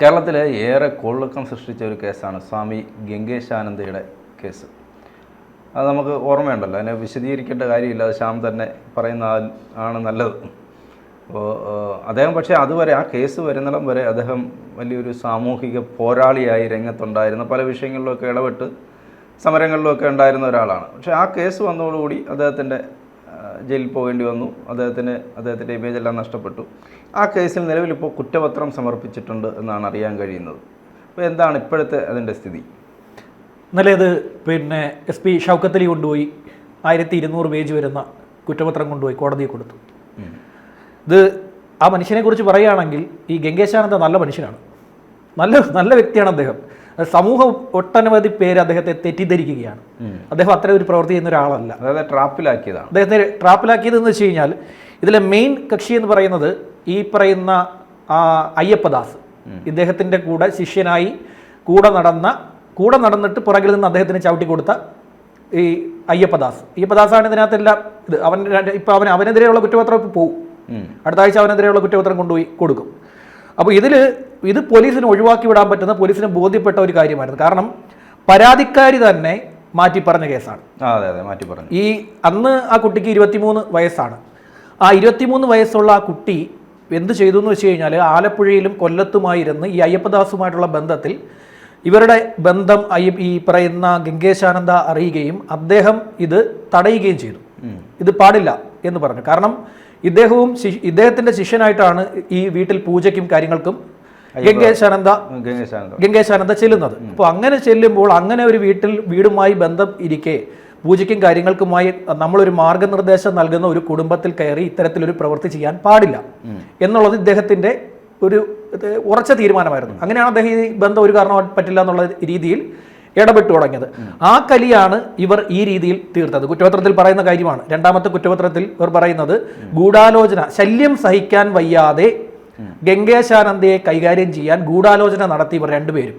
കേരളത്തിലെ ഏറെ കൊള്ളക്കം സൃഷ്ടിച്ച ഒരു കേസാണ് സ്വാമി ഗംഗേശാനന്ദയുടെ കേസ്. അത് നമുക്ക് ഓർമ്മയുണ്ടല്ലോ അതിനെ വിശദീകരിക്കേണ്ട കാര്യമില്ല അത് ശ്യാം തന്നെ പറയുന്ന ആണ് നല്ലത്. അപ്പോൾ അദ്ദേഹം പക്ഷേ അതുവരെ ആ കേസ് വരുന്നിടം വരെ അദ്ദേഹം വലിയൊരു സാമൂഹിക പോരാളിയായി രംഗത്തുണ്ടായിരുന്ന പല വിഷയങ്ങളിലൊക്കെ ഇടപെട്ട് സമരങ്ങളിലൊക്കെ ഉണ്ടായിരുന്ന ഒരാളാണ്. പക്ഷേ ആ കേസ് വന്നതോടുകൂടി അദ്ദേഹത്തിന്റെ ജയിലിൽ പോകേണ്ടി വന്നു അദ്ദേഹത്തിന് അദ്ദേഹത്തിന്റെ ഇമേജ് എല്ലാം നഷ്ടപ്പെട്ടു. ആ കേസിൽ നിലവിൽ ഇപ്പോൾ കുറ്റപത്രം സമർപ്പിച്ചിട്ടുണ്ട് എന്നാണ് അറിയാൻ കഴിയുന്നത്. അപ്പോൾ എന്താണ് ഇപ്പോഴത്തെ അതിന്റെ സ്ഥിതി? നല്ലത് അത് പിന്നെ എസ് പി ഷൗക്കത്തലി കൊണ്ടുപോയി. ആയിരത്തി ഇരുന്നൂറ് പേജ് വരുന്ന കുറ്റപത്രം കൊണ്ടുപോയി കോടതിയിൽ കൊടുത്തു. ഇത് ആ മനുഷ്യനെ കുറിച്ച് പറയുകയാണെങ്കിൽ ഈ ഗംഗേശാനന്ദ നല്ല മനുഷ്യനാണ്. നല്ല നല്ല വ്യക്തിയാണ് അദ്ദേഹം. സമൂഹ സമൂഹം ഒട്ടനവധി പേര് അദ്ദേഹത്തെ തെറ്റിദ്ധരിക്കുകയാണ്. അദ്ദേഹം അത്ര ഒരു പ്രവൃത്തി ചെയ്യുന്ന ഒരാളല്ല. അതായത് ട്രാപ്പിലാക്കിയതാണ്. അദ്ദേഹത്തെ ട്രാപ്പിലാക്കിയതെന്ന് വെച്ച് കഴിഞ്ഞാൽ ഇതിലെ മെയിൻ കക്ഷി എന്ന് പറയുന്നത് ഈ പറയുന്ന അയ്യപ്പദാസ് ഇദ്ദേഹത്തിന്റെ കൂടെ ശിഷ്യനായി കൂടെ നടന്ന കൂടെ നടന്നിട്ട് പുറകിൽ നിന്ന് അദ്ദേഹത്തിന് ചവിട്ടി കൊടുത്ത ഈ അയ്യപ്പദാസ്. അയ്യപ്പദാസാണ് ഇതിനകത്തെല്ലാം ഇത്. അവൻ രണ്ട്- ഇപ്പം അവൻ അവനെതിരെയുള്ള കുറ്റപത്രം ഇപ്പോൾ പോകും അടുത്ത ആഴ്ച അവനെതിരെയുള്ള കുറ്റപത്രം കൊണ്ടുപോയി കൊടുക്കും. അപ്പോൾ ഇതിൽ ഇത് പോലീസിന് ഒഴിവാക്കി വിടാൻ പറ്റുന്ന പോലീസിന് ബോധ്യപ്പെട്ട ഒരു കാര്യമായിരുന്നു. കാരണം പരാതിക്കാരി തന്നെ മാറ്റി പറഞ്ഞ കേസാണ്. അതെ അതെ മാറ്റി പറഞ്ഞു. ഈ അന്ന് ആ കുട്ടിക്ക് ഇരുപത്തിമൂന്ന് വയസ്സാണ്. ആ ഇരുപത്തിമൂന്ന് വയസ്സുള്ള ആ കുട്ടി എന്ത് ചെയ്തു എന്ന് വെച്ച് കഴിഞ്ഞാൽ ആലപ്പുഴയിലും കൊല്ലത്തുമായിരുന്ന് ഈ അയ്യപ്പദാസുമായിട്ടുള്ള ബന്ധത്തിൽ ഇവരുടെ ബന്ധം ഈ പറയുന്ന ഗംഗേശാനന്ദ അറിയുകയും അദ്ദേഹം ഇത് തടയുകയും ചെയ്തു. ഇത് പാടില്ല എന്ന് പറഞ്ഞു. കാരണം ഇദ്ദേഹവും ഇദ്ദേഹത്തിന്റെ ശിഷ്യനായിട്ടാണ് ഈ വീട്ടിൽ പൂജയ്ക്കും കാര്യങ്ങൾക്കും ഗംഗേശാനന്ദ ഗംഗേശാനന്ദ. ചെല്ലുന്നത്. അപ്പോൾ അങ്ങനെ ചെല്ലുമ്പോൾ അങ്ങനെ ഒരു വീട്ടിൽ വീടുമായി ബന്ധം ഇരിക്കെ പൂജയ്ക്കും കാര്യങ്ങൾക്കുമായി നമ്മളൊരു മാർഗനിർദ്ദേശം നൽകുന്ന ഒരു കുടുംബത്തിൽ കയറി ഇത്തരത്തിലൊരു പ്രവൃത്തി ചെയ്യാൻ പാടില്ല. എന്നുള്ളത് ഇദ്ദേഹത്തിന്റെ ഒരു ഉറച്ച തീരുമാനമായിരുന്നു. അങ്ങനെയാണ് അദ്ദേഹം ഈ ബന്ധം ഒരു കാരണം പറ്റില്ല എന്നുള്ള രീതിയിൽ ഇടപെട്ടു തുടങ്ങിയത്. ആ കലിയാണ് ഇവർ ഈ രീതിയിൽ തീർത്തത്. കുറ്റപത്രത്തിൽ പറയുന്ന കാര്യമാണ്. രണ്ടാമത്തെ കുറ്റപത്രത്തിൽ ഇവർ പറയുന്നത് ഗൂഢാലോചന ശല്യം സഹിക്കാൻ വയ്യാതെ ഗംഗേശാനന്ദയെ കൈകാര്യം ചെയ്യാൻ ഗൂഢാലോചന നടത്തി ഇവർ രണ്ടുപേരും.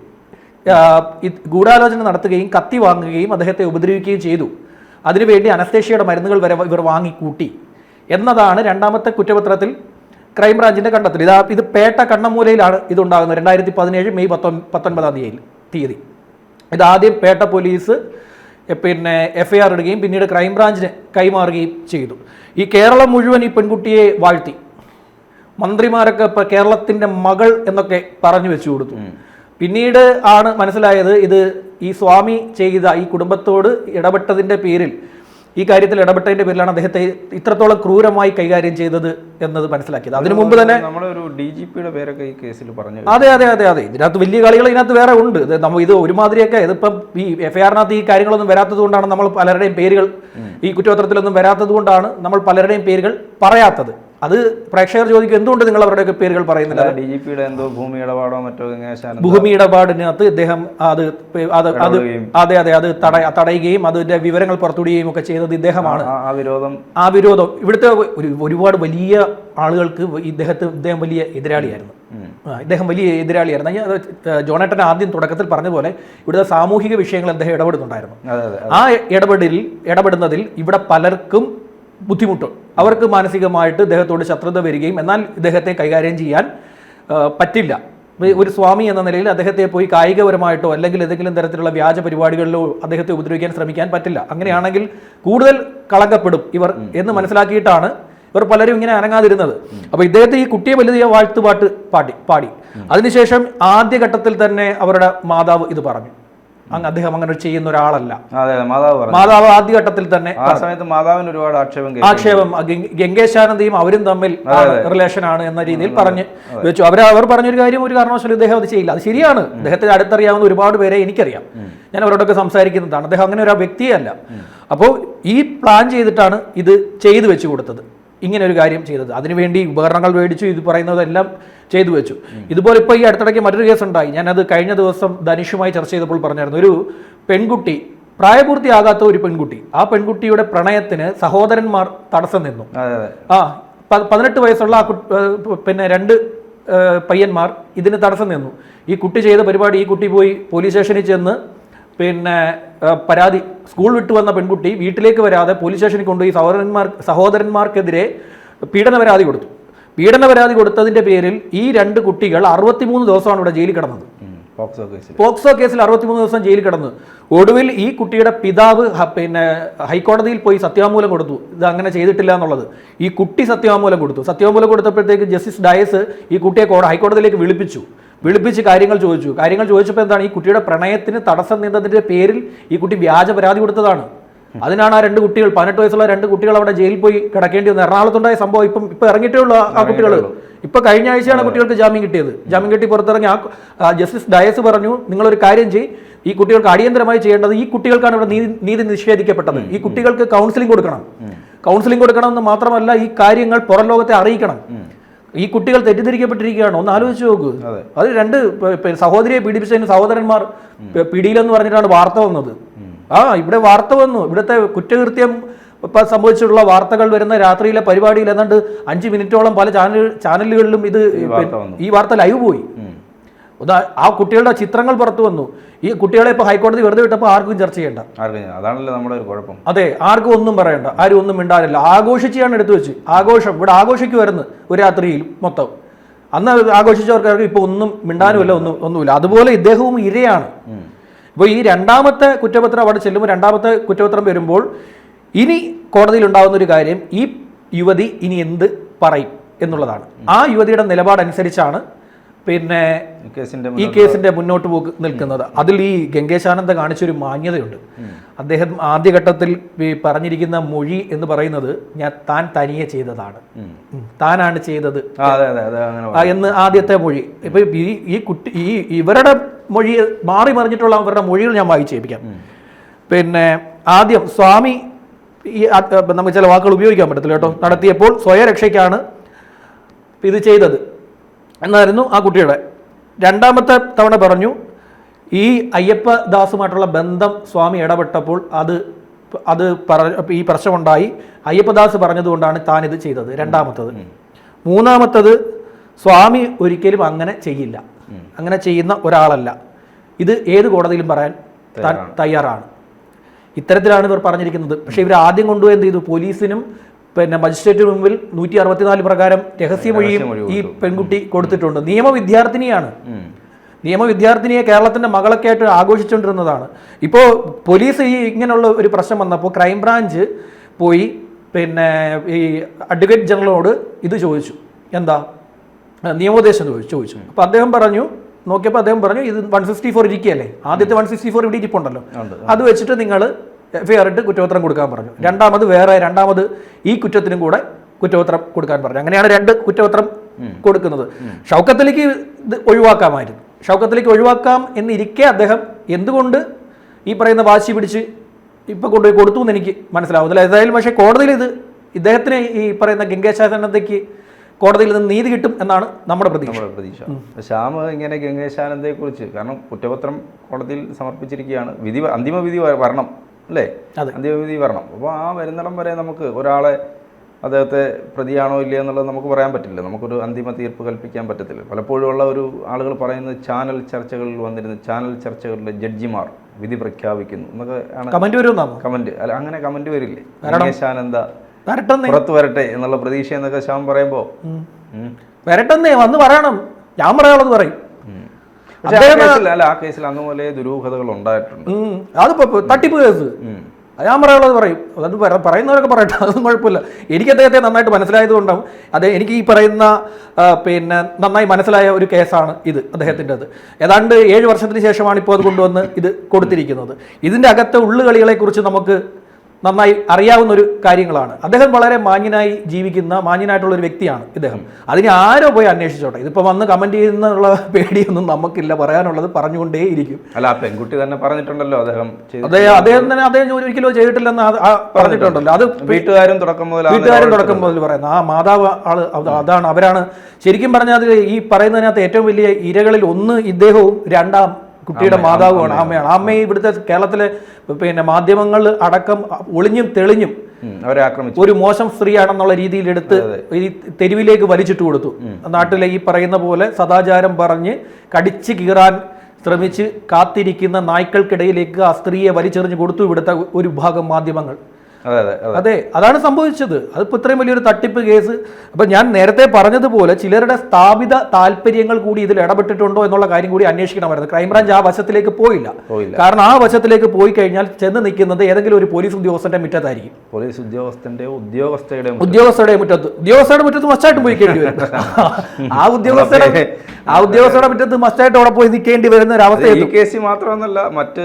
ഗൂഢാലോചന നടത്തുകയും കത്തി വാങ്ങുകയും അദ്ദേഹത്തെ ഉപദ്രവിക്കുകയും ചെയ്തു. അതിനുവേണ്ടി അനസ്തേഷ്യയുടെ മരുന്നുകൾ വരെ ഇവർ വാങ്ങിക്കൂട്ടി. എന്നതാണ് രണ്ടാമത്തെ കുറ്റപത്രത്തിൽ ക്രൈംബ്രാഞ്ചിന്റെ കണ്ടെത്തൽ. ഇതാ ഇത് പേട്ട കണ്ണമൂലയിലാണ് ഇതുണ്ടാകുന്നത്. രണ്ടായിരത്തി പതിനേഴ് മെയ് പത്തൊൻ പത്തൊൻപതാം തീയതി തീയതി. ഇത് ആദ്യം പേട്ട പോലീസ് പിന്നെ എഫ് ഐ ആർ ഇടുകയും പിന്നീട് ക്രൈംബ്രാഞ്ചിന് കൈമാറുകയും ചെയ്തു. ഈ കേരളം മുഴുവൻ ഈ പെൺകുട്ടിയെ വാഴ്ത്തി. മന്ത്രിമാരൊക്കെ ഇപ്പൊ കേരളത്തിന്റെ മകൾ എന്നൊക്കെ പറഞ്ഞു വെച്ചു കൊടുത്തു. പിന്നീട് ആണ് മനസ്സിലായത് ഇത് ഈ സ്വാമി ചെയ്ത ഈ കുടുംബത്തോട് ഇടപെട്ടതിന്റെ പേരിൽ ഈ കാര്യത്തിൽ ഇടപെട്ടതിന്റെ പേരിലാണ് അദ്ദേഹത്തെ ഇത്രത്തോളം ക്രൂരമായി കൈകാര്യം ചെയ്തത് എന്നത് മനസ്സിലാക്കിയത്. അതിനു മുമ്പ് തന്നെ നമ്മുടെ ഒരു ഡി ജി പിയുടെ പേരൊക്കെ ഈ കേസിൽ പറഞ്ഞു അതെ അതെ അതെ അതെ. ഇതിനകത്ത് വലിയ കളികൾ ഇതിനകത്ത് വേറെ ഉണ്ട്. നമ്മൾ ഇത് ഒരുമാതിരിയൊക്കെ ഇതിപ്പം ഈ എഫ് ഐ ആറിനകത്ത് ഈ കാര്യങ്ങളൊന്നും വരാത്തത് കൊണ്ടാണ് നമ്മൾ പലരുടെയും പേരുകൾ ഈ കുറ്റപത്രത്തിലൊന്നും വരാത്തത് കൊണ്ടാണ് നമ്മൾ പലരുടെയും പേരുകൾ പറയാത്തത്. അത് പ്രേക്ഷകർ ചോദിക്കും എന്തുകൊണ്ട് നിങ്ങൾ അവരുടെയൊക്കെ പേരുകൾ പറയുന്നില്ല? ഡി ജി പിയുടെ എന്തോ ഭൂമി ഇടപാടോ മറ്റോ ഭൂമി ഇടപാടിനകത്ത് ഇദ്ദേഹം അത് അത് അത് അതെ അതെ അത് തട തടയുകയും അതിന്റെ വിവരങ്ങൾ പുറത്തുവിടുകയും ഒക്കെ ചെയ്തത് ഇദ്ദേഹമാണ്. ആ- വിരോധം. ആ വിരോധം. ഇവിടുത്തെ ഒരുപാട് വലിയ ആളുകൾക്ക് ഇദ്ദേഹത്തെ ഇദ്ദേഹം വലിയ എതിരാളിയായിരുന്നു. ഇദ്ദേഹം വലിയ എതിരാളിയായിരുന്നു. ജോണേട്ടൻ ആദ്യം തുടക്കത്തിൽ പറഞ്ഞ പോലെ ഇവിടുത്തെ സാമൂഹിക വിഷയങ്ങൾ അദ്ദേഹം ഇടപെടുന്നുണ്ടായിരുന്നു. ആ ഇടപെടലിൽ ഇടപെടുന്നതിൽ ഇവിടെ പലർക്കും ബുദ്ധിമുട്ടും. അവർക്ക് മാനസികമായിട്ട് ഇദ്ദേഹത്തോട് ശത്രുത വരികയും എന്നാൽ ഇദ്ദേഹത്തെ കൈകാര്യം ചെയ്യാൻ പറ്റില്ല. ഒരു- സ്വാമി എന്ന നിലയിൽ അദ്ദേഹത്തെ പോയി കായികപരമായിട്ടോ അല്ലെങ്കിൽ ഏതെങ്കിലും തരത്തിലുള്ള വ്യാജ പരിപാടികളിലോ അദ്ദേഹത്തെ ഉപദ്രവിക്കാൻ ശ്രമിക്കാൻ പറ്റില്ല. അങ്ങനെയാണെങ്കിൽ കൂടുതൽ കളങ്കപ്പെടും ഇവർ എന്ന് മനസ്സിലാക്കിയിട്ടാണ് ഇവർ പലരും ഇങ്ങനെ അനങ്ങാതിരുന്നത്. അപ്പൊ ഇദ്ദേഹത്തെ ഈ കുട്ടിയെ വലുതിയ വാഴ്ത്തുപാട്ട് പാടി പാടി. അതിനുശേഷം ആദ്യഘട്ടത്തിൽ തന്നെ അവരുടെ മാതാവ് ഇത് പറഞ്ഞു. അങ്ങ് അദ്ദേഹം അങ്ങനെ ചെയ്യുന്ന ഒരാളല്ല. അതെ മാതാവ് ആദ്യ മാതാവ് ആദ്യഘട്ടത്തിൽ തന്നെ ആ സമയത്ത് മാതാവിന് ഒരുപാട് ആക്ഷേപം ആക്ഷേപം ഗംഗ- ഗംഗേശാനന്ദയും അവരും തമ്മിൽ റിലേഷൻ ആണ് എന്ന രീതിയിൽ പറഞ്ഞ് വെച്ചു. അവർ അവർ പറഞ്ഞൊരു കാര്യം ഒരു കാരണവശാലും ഇദ്ദേഹം അത് ചെയ്യില്ല. അത് ശരിയാണ്. അദ്ദേഹത്തിന് അടുത്തറിയാവുന്ന ഒരുപാട് പേരെ എനിക്കറിയാം. ഞാൻ അവരോടൊക്കെ സംസാരിക്കുന്നതാണ്. അദ്ദേഹം അങ്ങനെ ഒരു വ്യക്തിയല്ല അപ്പോൾ ഈ പ്ലാൻ ചെയ്തിട്ടാണ് ഇത് ചെയ്തു വെച്ചു കൊടുത്തത്. ഇങ്ങനെ ഒരു കാര്യം ചെയ്തത്. അതിനുവേണ്ടി ഉപകരണങ്ങൾ മേടിച്ചു ഇത് പറയുന്നതെല്ലാം ചെയ്തു വെച്ചു. ഇതുപോലെ ഇപ്പോൾ ഈ അടുത്തിടയ്ക്ക് മറ്റൊരു കേസ് ഉണ്ടായി ഞാനത് കഴിഞ്ഞ ദിവസം ധനുഷുമായി ചർച്ച ചെയ്തപ്പോൾ പറഞ്ഞായിരുന്നു. ഒരു പെൺകുട്ടി പ്രായപൂർത്തിയാകാത്ത ഒരു പെൺകുട്ടി ആ പെൺകുട്ടിയുടെ പ്രണയത്തിന് സഹോദരന്മാർ തടസ്സം നിന്നു. ആ പതിനെട്ട് വയസ്സുള്ള ആ പിന്നെ രണ്ട് പയ്യന്മാർ ഇതിന് തടസ്സം നിന്നു. ഈ കുട്ടി ചെയ്ത പരിപാടി ഈ കുട്ടി പോയി പോലീസ് സ്റ്റേഷനിൽ ചെന്ന് പിന്നെ പരാതി സ്കൂൾ വിട്ടു വന്ന പെൺകുട്ടി വീട്ടിലേക്ക് വരാതെ പോലീസ് സ്റ്റേഷനിൽ കൊണ്ടുപോയി സഹോദരന്മാർ സഹോദരന്മാർക്കെതിരെ പീഡന പരാതി കൊടുത്തു. പീഡന പരാതി കൊടുത്തതിന്റെ പേരിൽ ഈ രണ്ട് കുട്ടികൾ അറുപത്തിമൂന്ന് ദിവസമാണ് ഇവിടെ ജയിലിൽ കിടന്നത്. പോക്സോ കേസിൽ പോക്സോ കേസിൽ അറുപത്തിമൂന്ന് ദിവസം ജയിലിൽ കിടന്നു. ഒടുവിൽ ഈ കുട്ടിയുടെ പിതാവ് പിന്നെ ഹൈക്കോടതിയിൽ പോയി സത്യവാങ്മൂലം കൊടുത്തു. ഇത് അങ്ങനെ ചെയ്തിട്ടില്ല എന്നുള്ളത്. ഈ കുട്ടി സത്യവാങ്മൂലം കൊടുത്തു. സത്യവാങ്മൂലം കൊടുത്തപ്പോഴത്തേക്ക് ജസ്റ്റിസ് ഡയസ് ഈ കുട്ടിയെ കോട ഹൈക്കോടതിയിലേക്ക് വിളിപ്പിച്ചു. വിളിപ്പിച്ച് കാര്യങ്ങൾ ചോദിച്ചു. കാര്യങ്ങൾ ചോദിച്ചപ്പോൾ എന്താണ്? ഈ കുട്ടിയുടെ പ്രണയത്തിന് തടസ്സം നീന്തതിന്റെ പേരിൽ ഈ കുട്ടി വ്യാജ പരാതി കൊടുത്തതാണ്. അതിനാണ് ആ രണ്ട് കുട്ടികൾ പതിനെട്ട് വയസ്സുള്ള രണ്ട് കുട്ടികൾ അവിടെ ജയിലിൽ പോയി കിടക്കേണ്ടി വന്നത്. എറണാകുളത്തുണ്ടായ സംഭവം ഇപ്പം ഇപ്പം ഇറങ്ങിയിട്ടേ ഉള്ളൂ ആ- കുട്ടികൾ ഇപ്പൊ കഴിഞ്ഞ ആഴ്ചയാണ് കുട്ടികൾക്ക് ജാമ്യം കിട്ടിയത്. ജാമ്യം കിട്ടി പുറത്തിറങ്ങി ആ ജസ്റ്റിസ് ഡയസ് പറഞ്ഞു നിങ്ങളൊരു കാര്യം ചെയ്യും. ഈ കുട്ടികൾക്ക് അടിയന്തരമായി ചെയ്യേണ്ടത് ഈ കുട്ടികൾക്കാണ് ഇവിടെ നീതി നീതി നിഷേധിക്കപ്പെട്ടത്. ഈ കുട്ടികൾക്ക് കൗൺസിലിംഗ് കൊടുക്കണം. കൗൺസിലിംഗ് കൊടുക്കണം എന്ന് മാത്രമല്ല ഈ കാര്യങ്ങൾ പുറം ലോകത്തെ അറിയിക്കണം. ഈ കുട്ടികൾ തെറ്റിദ്ധരിക്കപ്പെട്ടിരിക്കുകയാണ്. ഒന്ന് ആലോചിച്ച് നോക്ക്. അതെ. രണ്ട് സഹോദരിയെ പീഡിപ്പിച്ചതിന് സഹോദരന്മാർ പിടിയിലെന്ന് പറഞ്ഞിട്ടാണ് വാർത്ത വന്നത്. ആ ഇവിടെ വാർത്ത വന്നു. ഇവിടുത്തെ കുറ്റകൃത്യം ഇപ്പം സംഭവിച്ചിട്ടുള്ള വാർത്തകൾ വരുന്ന രാത്രിയിലെ പരിപാടിയിൽ ഏതാണ്ട് അഞ്ച് മിനിറ്റോളം പല ചാനൽ ചാനലുകളിലും ഇത് ഈ വാർത്ത ലൈവ് പോയി. ആ കുട്ടികളുടെ ചിത്രങ്ങൾ പുറത്തു വന്നു. ഈ കുട്ടികളെ ഇപ്പോൾ ഹൈക്കോടതി വെറുതെ വിട്ടപ്പോൾ ആർക്കും ചർച്ച ചെയ്യേണ്ട. അതാണല്ലോ നമ്മുടെ ഒരു കുഴപ്പം. അതെ ആർക്കും ഒന്നും പറയണ്ട. ആരും ഒന്നും മിണ്ടാനില്ല. ആഘോഷിച്ചാണ് എടുത്തു വെച്ച്. ആഘോഷം ഇവിടെ ആഘോഷിക്കുമായിരുന്നു ഒരു രാത്രിയിൽ മൊത്തം. അന്ന് ആഘോഷിച്ചവർക്ക് ഇപ്പോൾ ഒന്നും മിണ്ടാനുമില്ല ഒന്നും ഒന്നുമില്ല. അതുപോലെ ഇദ്ദേഹവും ഇരയാണ്. ഉം. ഇപ്പോൾ ഈ രണ്ടാമത്തെ കുറ്റപത്രം അവിടെ ചെല്ലുമ്പോൾ രണ്ടാമത്തെ കുറ്റപത്രം വരുമ്പോൾ ഇനി കോടതിയിൽ ഉണ്ടാകുന്ന ഒരു കാര്യം ഈ യുവതി ഇനി എന്ത് പറയും എന്നുള്ളതാണ്. ആ യുവതിയുടെ നിലപാടനുസരിച്ചാണ് പിന്നെ ഈ കേസിന്റെ മുന്നോട്ട് പോക്ക് നിൽക്കുന്നത്. അതിൽ ഈ ഗംഗേശാനന്ദ കാണിച്ചൊരു മാന്യതയുണ്ട്. അദ്ദേഹം ആദ്യഘട്ടത്തിൽ ഈ പറഞ്ഞിരിക്കുന്ന മൊഴി എന്ന് പറയുന്നത് ഞാൻ താൻ തനിയെ ചെയ്തതാണ്. താനാണ് ചെയ്തത് എന്ന് ആദ്യത്തെ മൊഴി. ഇപ്പൊ ഈ ഈ കുട്ടി ഈ ഇവരുടെ മൊഴി മാറി മറിഞ്ഞിട്ടുള്ള അവരുടെ മൊഴികൾ ഞാൻ വായിച്ചേപ്പിക്കാം പിന്നെ ആദ്യം സ്വാമി ഈ നമുക്ക് ചില വാക്കുകൾ ഉപയോഗിക്കാൻ പറ്റത്തില്ല കേട്ടോ. നടത്തിയപ്പോൾ സ്വയരക്ഷയ്ക്കാണ് ഇത് ചെയ്തത്. എന്നായിരുന്നു ആ കുട്ടിയുടെ. രണ്ടാമത്തെ തവണ പറഞ്ഞു ഈ അയ്യപ്പദാസുമായിട്ടുള്ള ബന്ധം സ്വാമി ഇടപെട്ടപ്പോൾ അത് അത് പറ ഈ പ്രശ്നമുണ്ടായി. അയ്യപ്പദാസ് പറഞ്ഞതുകൊണ്ടാണ് താൻ ഇത് ചെയ്തത് രണ്ടാമത്തത്. മൂന്നാമത്തത് സ്വാമി ഒരിക്കലും അങ്ങനെ ചെയ്യില്ല. അങ്ങനെ ചെയ്യുന്ന ഒരാളല്ല. ഇത് ഏത് കോടതിയിലും പറയാൻ താൻ തയ്യാറാണ്. ഇത്തരത്തിലാണ് ഇവർ പറഞ്ഞിരിക്കുന്നത്. പക്ഷേ ഇവർ ആദ്യം കൊണ്ടുപോയി എന്ത് ചെയ്തു പോലീസിനും പിന്നെ മജിസ്ട്രേറ്റിന് മുമ്പിൽ നൂറ്റി അറുപത്തിനാല് പ്രകാരം രഹസ്യമൊഴിയും രഹസ്യമൊഴി ഈ പെൺകുട്ടി കൊടുത്തിട്ടുണ്ട്. നിയമവിദ്യാർത്ഥിനിയാണ്. നിയമ നിയമവിദ്യാർത്ഥിനിയെ കേരളത്തിന്റെ മകളൊക്കെ ആയിട്ട് ആഘോഷിച്ചുകൊണ്ടിരുന്നതാണ്. ഇപ്പോൾ പോലീസ് ഈ ഇങ്ങനെയുള്ള ഒരു പ്രശ്നം വന്നപ്പോൾ ക്രൈംബ്രാഞ്ച് പോയി പിന്നെ ഈ അഡ്വക്കേറ്റ് ജനറലോട് ഇത് ചോദിച്ചു. എന്താ? നിയമോപദേശം ചോദിച്ചു ചോദിച്ചു. അപ്പോൾ അദ്ദേഹം പറഞ്ഞു നോക്കിയപ്പോൾ അദ്ദേഹം പറഞ്ഞു ഇത് വൺ ഫിഫ്റ്റി ഫോർ ഇരിക്കുകയല്ലേ? ആദ്യത്തെ വൺ സിക്സ്റ്റി ഫോർ ഇവിടെ ഇരിപ്പുണ്ടല്ലോ. അത് വെച്ചിട്ട് നിങ്ങൾ എഫ് ഐ ആർ ഇട്ട് കുറ്റപത്രം കൊടുക്കാൻ പറഞ്ഞു. രണ്ടാമത് വേറെ രണ്ടാമത് ഈ കുറ്റത്തിനും കൂടെ കുറ്റപത്രം കൊടുക്കാൻ പറഞ്ഞു. അങ്ങനെയാണ് രണ്ട് കുറ്റപത്രം കൊടുക്കുന്നത്. ഷൗക്കത്തിലേക്ക് ഇത് ഒഴിവാക്കാമായിരുന്നു. ഷൗക്കത്തിലേക്ക് ഒഴിവാക്കാം എന്നിരിക്കെ അദ്ദേഹം എന്തുകൊണ്ട് ഈ പറയുന്ന വാശി പിടിച്ച് ഇപ്പൊ കൊണ്ടുപോയി കൊടുത്തു എന്ന് എനിക്ക് മനസ്സിലാവുന്നില്ല. ഏതായാലും പക്ഷേ കോടതിയിൽ ഇത് ഇദ്ദേഹത്തിന് ഈ പറയുന്ന ഗംഗേശാനന്ദയ്ക്ക് കോടതിയിൽ നിന്ന് നീതി കിട്ടും എന്നാണ് നമ്മുടെ പ്രതീക്ഷ. നമ്മുടെ പ്രതീക്ഷ. ശ്യാം ഇങ്ങനെ ഗംഗേശാനന്ദയെ കുറിച്ച് കാരണം കുറ്റപത്രം കോടതിയിൽ സമർപ്പിച്ചിരിക്കുകയാണ്. വിധി അന്തിമ വിധി വരണം അല്ലേ. അന്തിമ വിധി വരണം. അപ്പോൾ ആ വരുന്നിടം വരെ നമുക്ക് ഒരാളെ അദ്ദേഹത്തെ പ്രതിയാണോ ഇല്ലയോ എന്നുള്ളത് നമുക്ക് പറയാൻ പറ്റില്ല. നമുക്കൊരു അന്തിമ തീർപ്പ് കൽപ്പിക്കാൻ പറ്റത്തില്ല. പലപ്പോഴും ഉള്ള ഒരു ആളുകൾ പറയുന്നത് ചാനൽ ചർച്ചകളിൽ വന്നിരുന്ന. ചാനൽ ചർച്ചകളിലെ ജഡ്ജിമാർ വിധി പ്രഖ്യാപിക്കുന്നു എന്നൊക്കെ ആണ് കമന്റ് കമന്റ്. അല്ല അങ്ങനെ കമന്റ് വരില്ലേ? ഗംഗേശാനന്ദ വരട്ടെന്നേ. പുറത്തു വരട്ടെ എന്നുള്ള പ്രതീക്ഷ എന്നൊക്കെ ശ്യാം പറയുമ്പോൾ ഉം. വരട്ടെന്നേ വന്ന് പറയണം ഞാൻ പറയാനുള്ളത് പറയും. അല്ല ആ കേസിൽ അന്ന് പോലെ ദുരൂഹതകൾ ഉണ്ടായിട്ടുണ്ട്. അതിപ്പോ തട്ടിപ്പ് കേസ്. ഞാൻ പറയാനുള്ളത് പറയും. അത് പറ- പറയുന്നവരൊക്കെ പറയട്ടെ അതൊന്നും കുഴപ്പമില്ല. എനിക്ക് അദ്ദേഹത്തെ നന്നായിട്ട് മനസ്സിലായതുകൊണ്ടാണ് അത് എനിക്ക് ഈ പറയുന്ന പിന്നെ നന്നായി മനസ്സിലായ ഒരു കേസാണ് ഇത് അദ്ദേഹത്തിന്റെത് ഏതാണ്ട് ഏഴ് വർഷത്തിന് ശേഷമാണ് ഇപ്പോൾ അത് കൊണ്ടുവന്ന് ഇത് കൊടുത്തിരിക്കുന്നത്. ഇതിന്റെ അകത്തെ ഉള്ളുകളികളെക്കുറിച്ച് നമുക്ക് നന്നായി അറിയാവുന്ന ഒരു കാര്യങ്ങളാണ്. അദ്ദേഹം വളരെ മാന്യനായി ജീവിക്കുന്ന മാന്യനായിട്ടുള്ള ഒരു വ്യക്തിയാണ് ഇദ്ദേഹം. അതിന് ആരോ പോയി അന്വേഷിച്ചോട്ടെ. ഇതിപ്പോൾ വന്ന് കമന്റ് ചെയ്യുന്നുള്ള പേടിയൊന്നും നമുക്കില്ല. പറയാനുള്ളത് പറഞ്ഞുകൊണ്ടേ ഇരിക്കും. അല്ല പെൺകുട്ടി തന്നെ പറഞ്ഞിട്ടുണ്ടല്ലോ അദ്ദേഹം അദ്ദേഹം അദ്ദേഹം തന്നെ അദ്ദേഹം ഒരിക്കലും ചെയ്തിട്ടില്ലെന്ന് പറഞ്ഞിട്ടുണ്ടല്ലോ. അത് വീട്ടുകാരും തുടക്കം മുതൽ വീട്ടുകാരും തുടക്കം മുതൽ പറയുന്നത്. ആ മാതാവ് ആൾ അതാണ്. അവരാണ് ശരിക്കും പറഞ്ഞാൽ ഈ പറയുന്നതിനകത്ത് ഏറ്റവും വലിയ ഇരകളിൽ ഒന്ന് ഇദ്ദേഹവും രണ്ടാം കുട്ടിയുടെ മാതാവുമാണ് അമ്മയാണ്. അമ്മയെ ഇവിടുത്തെ കേരളത്തിലെ പിന്നെ മാധ്യമങ്ങൾ അടക്കം ഒളിഞ്ഞും തെളിഞ്ഞും അവരെ ആക്രമിച്ചു. ഒരു മോശം സ്ത്രീയാണെന്നുള്ള രീതിയിൽ എടുത്ത് ഈ തെരുവിലേക്ക് വലിച്ചിട്ട് കൊടുത്തു. നാട്ടിലെ ഈ പറയുന്ന പോലെ സദാചാരം പറഞ്ഞ് കടിച്ചു കീറാൻ ശ്രമിച്ച് കാത്തിരിക്കുന്ന നായ്ക്കൾക്കിടയിലേക്ക് ആ സ്ത്രീയെ വലിച്ചെറിഞ്ഞു കൊടുത്തു ഇവിടുത്തെ ഒരു ഭാഗം മാധ്യമങ്ങൾ. അതെ അതെ അതെ. അതെ അതാണ് സംഭവിച്ചത്. അതിപ്പോ ഇത്രയും വലിയൊരു തട്ടിപ്പ് കേസ്. അപ്പൊ ഞാൻ നേരത്തെ പറഞ്ഞതുപോലെ ചിലരുടെ സ്ഥാപിത താല്പര്യങ്ങൾ കൂടി ഇതിൽ ഇടപെട്ടിട്ടുണ്ടോ എന്നുള്ള കാര്യം കൂടി അന്വേഷിക്കണമായിരുന്നു. ക്രൈംബ്രാഞ്ച് ആ വശത്തിലേക്ക് പോയില്ല. കാരണം ആ വശത്തിലേക്ക് പോയി കഴിഞ്ഞാൽ ചെന്ന് നിൽക്കുന്നത് ഏതെങ്കിലും ഒരു പോലീസ് ഉദ്യോഗസ്ഥന്റെ മുറ്റത്തായിരിക്കും. പോലീസ് ഉദ്യോഗസ്ഥന്റെ ഉദ്യോഗസ്ഥയുടെ ഉദ്യോഗസ്ഥയുടെ മുറ്റത്ത്. ഉദ്യോഗസ്ഥയുടെ മുറ്റത്ത് മസ്റ്റായിട്ട് പോയി കേണ്ടി വരും. ആ ഉദ്യോഗസ്ഥ ആ ഉദ്യോഗസ്ഥയുടെ മുറ്റത്ത് മസ്റ്റായിട്ട് അവിടെ പോയി നിൽക്കേണ്ടി വരുന്ന ഒരു അവസ്ഥ ഈ കേസിൽ മാത്രമെന്നല്ല മറ്റ്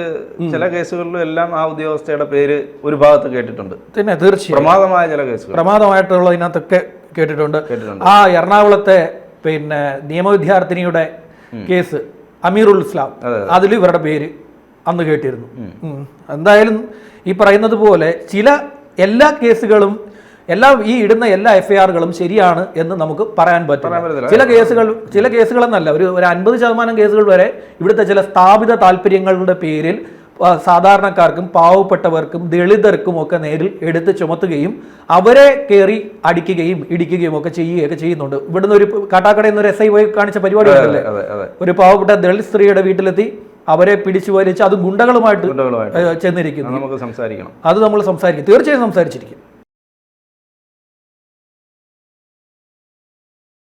ചില കേസുകളിലും എല്ലാം ആ ഉദ്യോഗസ്ഥയുടെ പേര് ഒരു ഭാഗത്ത് കേട്ടിട്ടുണ്ട്. പിന്നെ തീർച്ചയായും. പ്രമാദമായ ചില കേസുകൾ. പ്രമാദമായിട്ടുള്ളതിനകത്തൊക്കെ കേട്ടിട്ടുണ്ട്. കേട്ടിട്ടുണ്ട്. ആ എറണാകുളത്തെ പിന്നെ നിയമവിദ്യാർത്ഥിനിയുടെ കേസ് അമീറുൽ ഇസ്ലാം. അതിൽ ഇവരുടെ പേര് അന്ന് കേട്ടിരുന്നു. എന്തായാലും ഈ പറയുന്നത് പോലെ ചില എല്ലാ കേസുകളും എല്ലാ ഈ ഇടുന്ന എല്ലാ എഫ്ഐആറുകളും ശരിയാണ് എന്ന് നമുക്ക് പറയാൻ പറ്റും ചില കേസുകൾ ചില കേസുകളെന്നല്ല ഒരു ഒരു അൻപത് ശതമാനം കേസുകൾ വരെ ഇവിടുത്തെ ചില സ്ഥാപിത താല്പര്യങ്ങളുടെ പേരിൽ സാധാരണക്കാർക്കും പാവപ്പെട്ടവർക്കും ദളിതർക്കും ഒക്കെ നേരിൽ എടുത്ത് ചുമത്തുകയും അവരെ കയറി അടിക്കുകയും ഇടിക്കുകയും ഒക്കെ ചെയ്യുകയൊക്കെ ചെയ്യുന്നുണ്ട്. ഇവിടുന്ന് ഒരു കാട്ടാക്കടയിൽ നിന്ന് ഒരു എസ് ഐ പോയി കാണിച്ച പരിപാടി ഉണ്ടല്ലേ ഒരു പാവപ്പെട്ട ദളിത് സ്ത്രീയുടെ വീട്ടിലെത്തി അവരെ പിടിച്ചു വലിച്ച് അത് ഗുണ്ടകളുമായിട്ട് ചെന്നിരിക്കുന്നു. നമുക്ക് സംസാരിക്കണം. അത് നമ്മൾ സംസാരിക്കും. തീർച്ചയായും സംസാരിച്ചിരിക്കും.